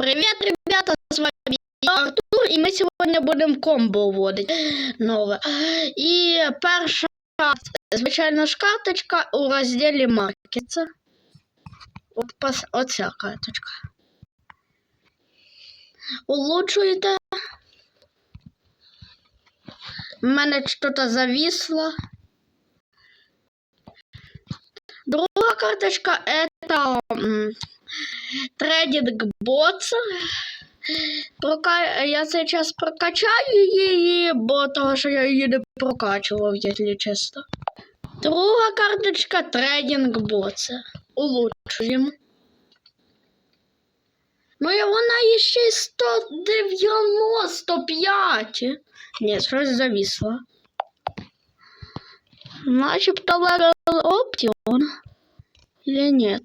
Привет, ребята, с вами я, Артур, и мы сегодня будем комбо вводити нове. І перша, звичайно ж, карточка у розділі Маркетса. От, оця карточка. Улучшуєте. У мене щось зависло. Друга карточка это трейдинг ботс. Прока... Я сейчас прокачаю її, бо того, що я її не прокачував, якщо чесно. Друга карточка трейдинг ботса. Улучшуємо. Ну і вона ще й 195. Ні, щось зависло. Начебто левел Оптион. Или нет?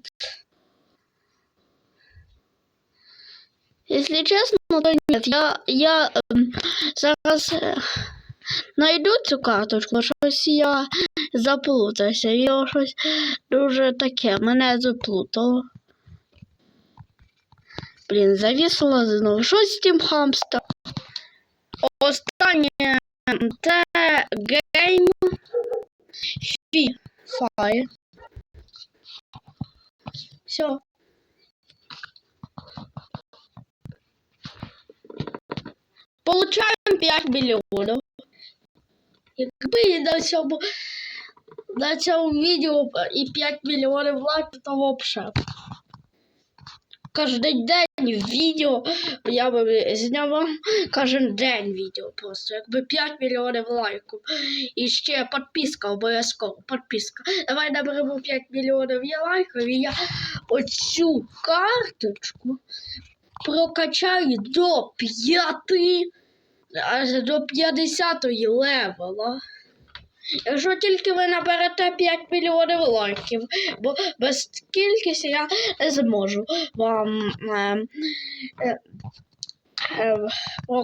Если честно, то нет. Я, я ем, зараз найду цю карточку, щось я заплутався. Я щось дуже таке, мене заплутало. Блін, завісло знову. Щось тим хамстер. Останнє ем, це гейм фі. Все. Получаємо 5 мільйонів. Якби на цьому, на цьому відео і 5 мільйонів лайків, то взагалі. Кожен день відео я би зняв кожен день відео просто. Якби 5 мільйонів лайків. І ще підписка обов'язково. Підписка. Давай наберемо 5 мільйонів лайків і я оцю карточку прокачаю до п'яти, аж до 50 левела. Якщо тільки ви наберете 5 мільйонів лайків, бо без кількості я не зможу вам е, е, е,